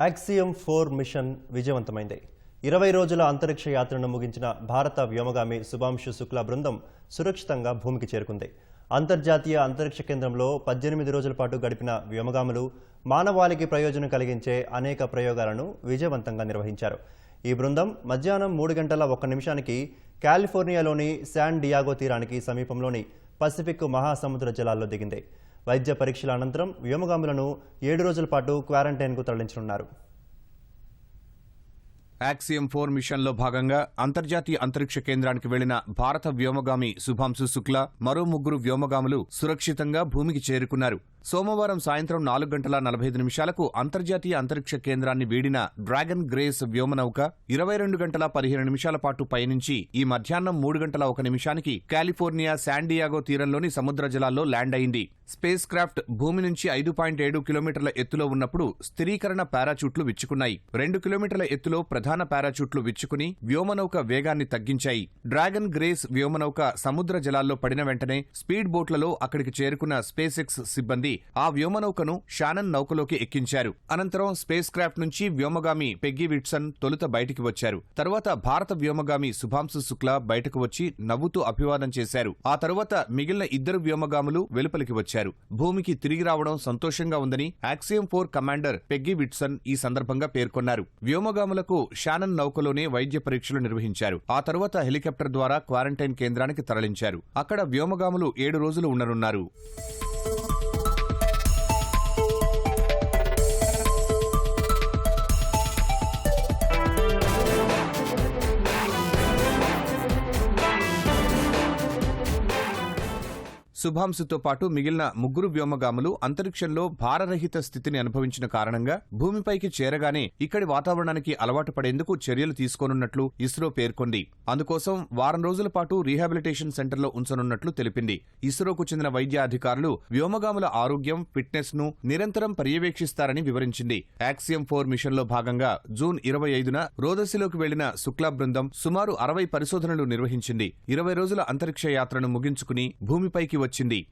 Axiom four machine విజయవంతమైంది. ఇరవై రోజుల అంతరిక్ష యాత్రను ముగించిన భారత వ్యోమగామి శుభాంశు శుక్లా బృందం సురక్షితంగా భూమికి చేరుకుంది. అంతర్జాతీయ అంతరిక్ష కేంద్రంలో పద్దెనిమిది రోజుల పాటు గడిపిన వ్యోమగాములు మానవాళికి ప్రయోజనం కలిగించే అనేక ప్రయోగాలను విజయవంతంగా నిర్వహించారు. ఈ బృందం మధ్యాహ్నం మూడు గంటల ఒక్క నిమిషానికి కాలిఫోర్నియాలోని శాన్ డియాగో తీరానికి సమీపంలోని పసిఫిక్ మహాసముద్ర జలాల్లో దిగింది. వైద్య పరీక్షల అనంతరం వ్యోమగాములను ఏడు రోజుల పాటు క్వారంటైన్కు తరలించనున్నారు. యాక్సియం ఫోర్ మిషన్లో భాగంగా అంతర్జాతీయ అంతరిక్ష కేంద్రానికి వెళ్ళిన భారత వ్యోమగామి శుభాంశు శుక్లా మరో ముగ్గురు వ్యోమగాములు సురక్షితంగా భూమికి చేరుకున్నారు. సోమవారం సాయంత్రం నాలుగు గంటల నలభై ఐదు నిమిషాలకు అంతర్జాతీయ అంతరిక్ష కేంద్రాన్ని వీడిన డ్రాగన్ గ్రేస్ వ్యోమనౌక ఇరవై రెండు గంటల పదిహేను నిమిషాల పాటు పయనించి ఈ మధ్యాహ్నం మూడు గంటల ఒక నిమిషానికి కాలిఫోర్నియా శాండియాగో తీరంలోని సముద్ర జలాల్లో ల్యాండ్ అయింది. స్పేస్ క్రాఫ్ట్ భూమి నుంచి ఐదు పాయింట్ ఏడు కిలోమీటర్ల ఎత్తులో ఉన్నప్పుడు స్థిరీకరణ పారాచూట్లు విచ్చుకున్నాయి. రెండు కిలోమీటర్ల ఎత్తులో ప్రధాన పారాచూట్లు విచ్చుకుని వ్యోమనౌక వేగాన్ని తగ్గించాయి. డ్రాగన్ గ్రేస్ వ్యోమనౌక సముద్ర జలాల్లో పడిన వెంటనే స్పీడ్ బోట్లలో అక్కడికి చేరుకున్న స్పేస్ ఎక్స్ సిబ్బంది ఆ వ్యోమనౌకను షానన్ నౌకలోకి ఎక్కించారు. అనంతరం స్పేస్ క్రాఫ్ట్ నుంచి వ్యోమగామి పెగ్గి విట్సన్ తొలుత బయటికి వచ్చారు. తరువాత భారత వ్యోమగామి శుభాంశు శుక్లా బయటకు వచ్చి నవ్వుతూ అభివాదం చేశారు. ఆ తరువాత మిగిలిన ఇద్దరు వ్యోమగాములు వెలుపలికి వచ్చారు. భూమికి తిరిగి రావడం సంతోషంగా ఉందని Axiom four commander Peggy Whitson ఈ సందర్భంగా పేర్కొన్నారు. వ్యోమగాములకు షానన్ నౌకలోనే వైద్య పరీక్షలు నిర్వహించారు. ఆ తరువాత హెలికాప్టర్ ద్వారా క్వారంటైన్ కేంద్రానికి తరలించారు. అక్కడ వ్యోమగాములు ఏడు రోజులు ఉండనున్నారు. శుభాంశుతో పాటు మిగిలిన ముగ్గురు వ్యోమగాములు అంతరిక్షంలో భారరహిత స్థితిని అనుభవించిన కారణంగా భూమిపైకి చేరగానే ఇక్కడి వాతావరణానికి అలవాటు పడేందుకు చర్యలు తీసుకోనున్నట్లు ఇస్రో పేర్కొంది. అందుకోసం వారం రోజుల పాటు రీహాబిలిటేషన్ సెంటర్లో ఉంచనున్నట్లు తెలిపింది. ఇస్రోకు చెందిన వైద్య అధికారులు వ్యోమగాముల ఆరోగ్యం ఫిట్నెస్ను నిరంతరం పర్యవేక్షిస్తారని వివరించింది. యాక్సియం ఫోర్ మిషన్లో భాగంగా జూన్ ఇరవై ఐదున రోదసిలోకి వెళ్ళిన శుక్లా బృందం సుమారు అరవై పరిశోధనలు నిర్వహించింది. ఇరవై రోజుల అంతరిక్ష యాత్రను ముగించుకుని భూమిపైకి వచ్చింది.